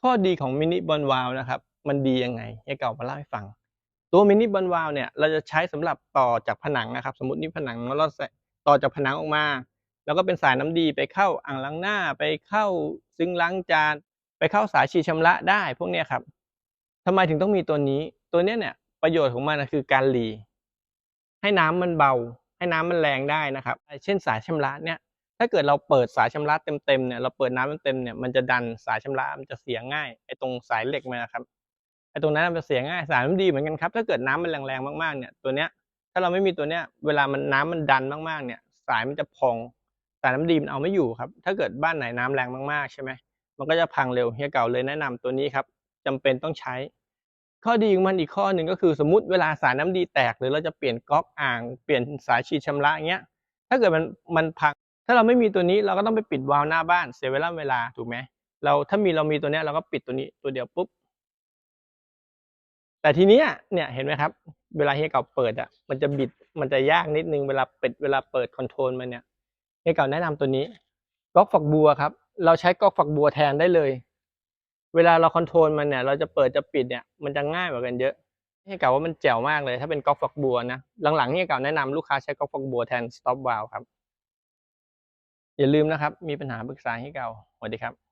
ข้อดีของมินิบอลวาลนะครับมันดียังไงให้เก่ามาเล่าให้ฟัง ตัวมินิบอลวาลเนี่ยเราจะใช้สำหรับต่อจากผนังนะครับ สมมตินี่ผนังเราใส่ต่อจากผนังออกมา แล้วก็เป็นสายน้ำดีไปเข้าอ่างล้างหน้าไปเข้าซิงล้างจาน ไปเข้าสายฉีดชำระได้พวกเนี้ยครับทำไมถึงต้องมีตัวนี้ ตัวเนี้ยเนี่ยประโยชน์ของมันคือการหลีให้น้ำมันเบา ให้น้ำมันแรงได้นะครับ เช่นสายชำระเนี่ย ถ้าเกิดเราเปิดสายชำระเต็มๆเนี่ยเราเปิดน้ำเต็มๆเนี่ยมันจะดันสายชำระมันจะเสียง่ายไอ้ตรงสายเหล็กมันนะครับไอ้ตรงนั้นมันจะเสียง่ายสายมันดีเหมือนกันครับ ถ้าเกิดน้ำมันแรงๆมากๆเนี่ยตัวเนี้ยถ้าเราไม่มีตัวเนี้ยเวลามันน้ำมันดันมากๆเนี่ยสายมันจะพองสายน้ำดีมันเอาไม่อยู่ครับ ถ้าเกิดบ้านไหนน้ำแรงมากๆใช่ไหมมันก็จะพังเร็วเฮียเก่าเลยแนะนำตัวนี้ครับจำเป็นต้องใช้ ข้อดีของมันอีกข้อหนึ่งก็คือสมมติเวลาสายน้ำดีแตก หรือเราจะเปลี่ยนก๊อกอ่างเปลี่ยนสายฉีดชำระอย่างเงี้ยถ้าเกิดมันมันพัง ถ้าเราไม่มีตัวนี้เราก็ต้องไปปิดวาล์วหน้าบ้านเสียเวลาเวลาถูกไหมเราถ้ามีเรามีตัวนี้เราก็ปิดตัวนี้ตัวเดียวปุ๊บแต่ทีเนี้ยเนี่ยเห็นไหมครับ เวลาเฮียเก่าเปิดอะมันจะบิดมันจะยากนิดนึงเวลาปิดเวลาเปิดคอนโทรลมันเนี่ยเฮียเก่าแนะนำตัวนี้ก๊อกฝักบัวครับ เราใช้ก๊อกฝักบัวแทนได้เลย เวลาเราคอนโทรลมันเนี่ย เราจะเปิดจะปิดเนี่ยมันจะง่ายกว่ากันเยอะเฮียเก่าว่ามันแจ๋วมากเลย ถ้าเป็นก๊อกฝักบัวนะหลังๆเฮียเก่าแนะนำลูกค้าใช้ก๊อกฝักบัวแทนสต็อปวาล์วครับ อย่าลืมนะครับ มีปัญหาปรึกษาให้เราสวัสดีครับ